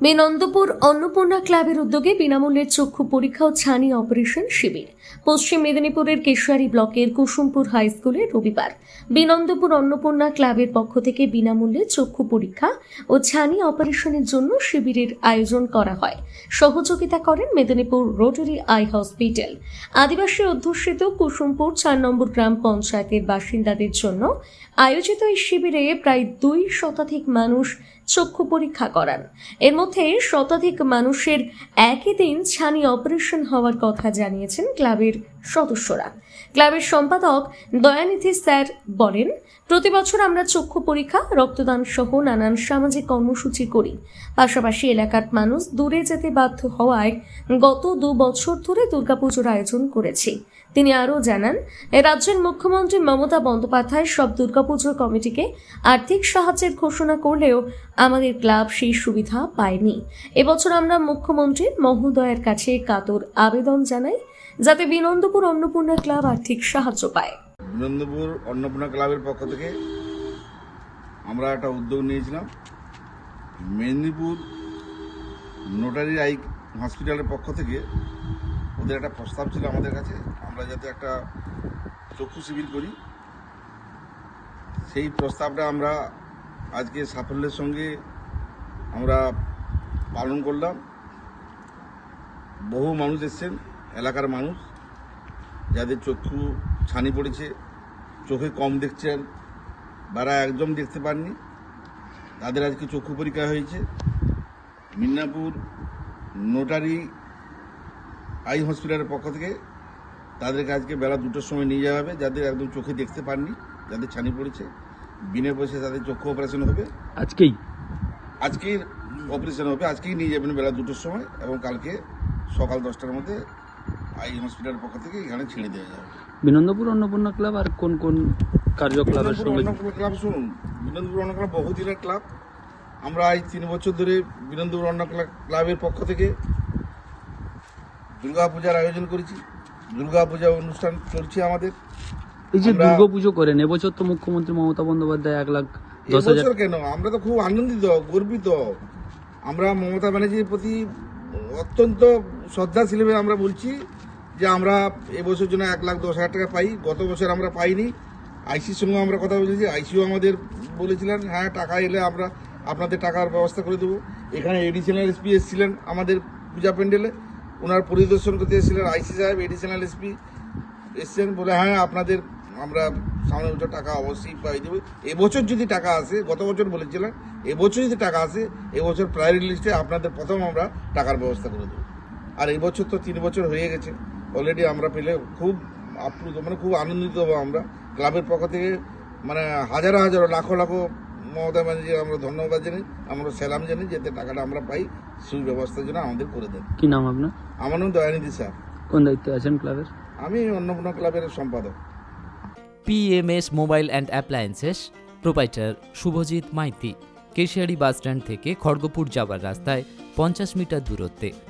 মেনন্দপুর অন্নপূর্ণা ক্লাবের উদ্যোগে বিনামূল্যে চক্ষু পরীক্ষা ও ছানি অপারেশন শিবির। পশ্চিম মেদিনীপুরের কেশিয়ারি ব্লকের কুসুমপুর হাই স্কুলে রবিবার বিনন্দপুর অন্নপূর্ণা ক্লাবের পক্ষ থেকে বিনামূল্যে চক্ষু পরীক্ষা ও ছানি অপারেশনের জন্য শিবিরের আয়োজন করা হয়। সহযোগিতা করেন মেদিনীপুর রোটারি আই হসপিটাল। আদিবাসী অধ্যুষিত কুসুমপুর চার নম্বর গ্রাম পঞ্চায়েতের বাসিন্দাদের জন্য আয়োজিত এই শিবিরে প্রায় দুই শতাধিক মানুষ চক্ষু পরীক্ষা করান। এর মধ্যে শতাধিক মানুষের একই দিন ছানি অপারেশন হওয়ার কথা জানিয়েছেন ক্লাবের সদস্যরা। ক্লাবের সম্পাদক দয়ানিধি স্যার বলেন, প্রতি বছর আমরা চক্ষু পরীক্ষা, রক্তদান সহ নানান সামাজিক কর্মসূচি করি। পাশাপাশি এলাকার মানুষ দূরে যেতে বাধ্য হওয়ায় গত দু বছর ধরে দুর্গাপুজোর আয়োজন করেছি। তিনি আরও জানান, রাজ্যের মুখ্যমন্ত্রী মমতা বন্দ্যোপাধ্যায় সব দুর্গাপুজো কমিটিকে আর্থিক সাহায্যের ঘোষণা করলেও আমাদের ক্লাব সেই সুবিধা পায়নি। এবছর আমরা মুখ্যমন্ত্রীর মহোদয়ের কাছে কাতর আবেদন জানাই, যাতে বিনন্দপুর অন্নপূর্ণা ক্লাব আর্থিক সাহায্য পায়। বিনন্দপুর অন্নপূর্ণা ক্লাবের পক্ষ থেকে আমরা একটা উদ্যোগ নিয়েছিলাম। মেদিনীপুর নোটারি আই হসপিটালের পক্ষ থেকে ওদের একটা প্রস্তাব ছিল আমাদের কাছে, আমরা যাতে একটা চক্ষু শিবির করি। সেই প্রস্তাবটা আমরা আজকে সাফল্যের সঙ্গে আমরা পালন করলাম। বহু মানুষ এসছেন, এলাকার মানুষ, যাদের চক্ষু ছানি পড়েছে, চোখে কম দেখছেন যারা একদম দেখতে পাননি। তাদের আজকে চক্ষু পরীক্ষা হয়েছে। মিদনাপুর নোটারি আই হসপিটালের পক্ষ থেকে তাদেরকে আজকে বেলা দুটোর সময় নিয়ে যাওয়া হবে, যাদের একদম চোখে দেখতে পাননি, যাদের ছানি পড়েছে। বিনা পয়সা তাদের চক্ষু অপারেশন হবে? আজকেই। আজকেই অপারেশন হবে আজকেই নিয়ে যাবেন বেলা দুটোর সময় এবং কালকে সকাল দশটার মধ্যে আই হসপিটালের পক্ষ থেকে এখানে ছেড়ে দেওয়া যাবে। বিনন্দপুর অন্নপূর্ণা ক্লাব আর কোন কোন কার্যকলাপের সঙ্গে? অন্নপূর্ণা ক্লাব শুনুন বিনন্দপুর অন্ন ক্লাব বহুদিনের ক্লাব। আমরা এই তিন বছর ধরে বিনন্দপুর অন্ন ক্লা- ক্লাবের পক্ষ থেকে দুর্গা পূজার আয়োজন করেছি। দুর্গা পূজা অনুষ্ঠান চলছে আমাদের। এই যে দুর্গাপুজো করেন এবছর তো মুখ্যমন্ত্রী মমতা বন্দ্যোপাধ্যায় এক লাখ দশ হাজার কেন? আমরা তো খুব আনন্দিত গর্বিত। আমরা মমতা ব্যানার্জির প্রতি অত্যন্ত শ্রদ্ধাশীল হয়ে আমরা বলছি যে আমরা এবছর জন্য এক লাখ দশ হাজার টাকা পাই। গত বছর আমরা পাইনি। আইসির সঙ্গে আমরা কথা বলেছি। আইসিও আমাদের বলেছিলেন হ্যাঁ টাকা এলে আমরা আপনাদের টাকার ব্যবস্থা করে দেবো। এখানে এডিশনাল এসপি এসেছিলেন আমাদের পূজা প্যান্ডেলে। ওনার পরিদর্শন করতে এসেছিলেন আইসি সাহেব। এডিশনাল এসপি এসছেন বলে হ্যাঁ আপনাদের আমরা সামনের বছর টাকা অবশ্যই পাই দেবো। এবছর যদি টাকা আসে গত বছর বলেছিলাম এবছর যদি টাকা আসে এবছর প্রায়োরিটি লিস্টে আপনাদের প্রথম আমরা টাকার ব্যবস্থা করে দেবো। আর এবছর তো তিন বছর হয়ে গেছে। অলরেডি আমরা পেলে খুব আপ্লুত মানে খুব আনন্দিত হব আমরা। ক্লাবের পক্ষ থেকে মানে হাজারো হাজারো লাখো লাখো মমতা ব্যানার্জি আমরা ধন্যবাদ জানি আমরা সেলাম জানি যাতে টাকাটা আমরা পাই সুব্যবস্থার জন্য আমাদের করে দেন। কি নাম আপনার? আমার নাম দয়ানিধি স্যার। কোন দায়িত্বে আছেন ক্লাবের? আমি অন্নপূর্ণা ক্লাবের সম্পাদক। PMS mobile and appliances proprietor Subhajit Maity Keshiary bus stand থেকে খড়গপুর যাওয়ার রাস্তায় পঞ্চাশ মিটার দূরত্বে।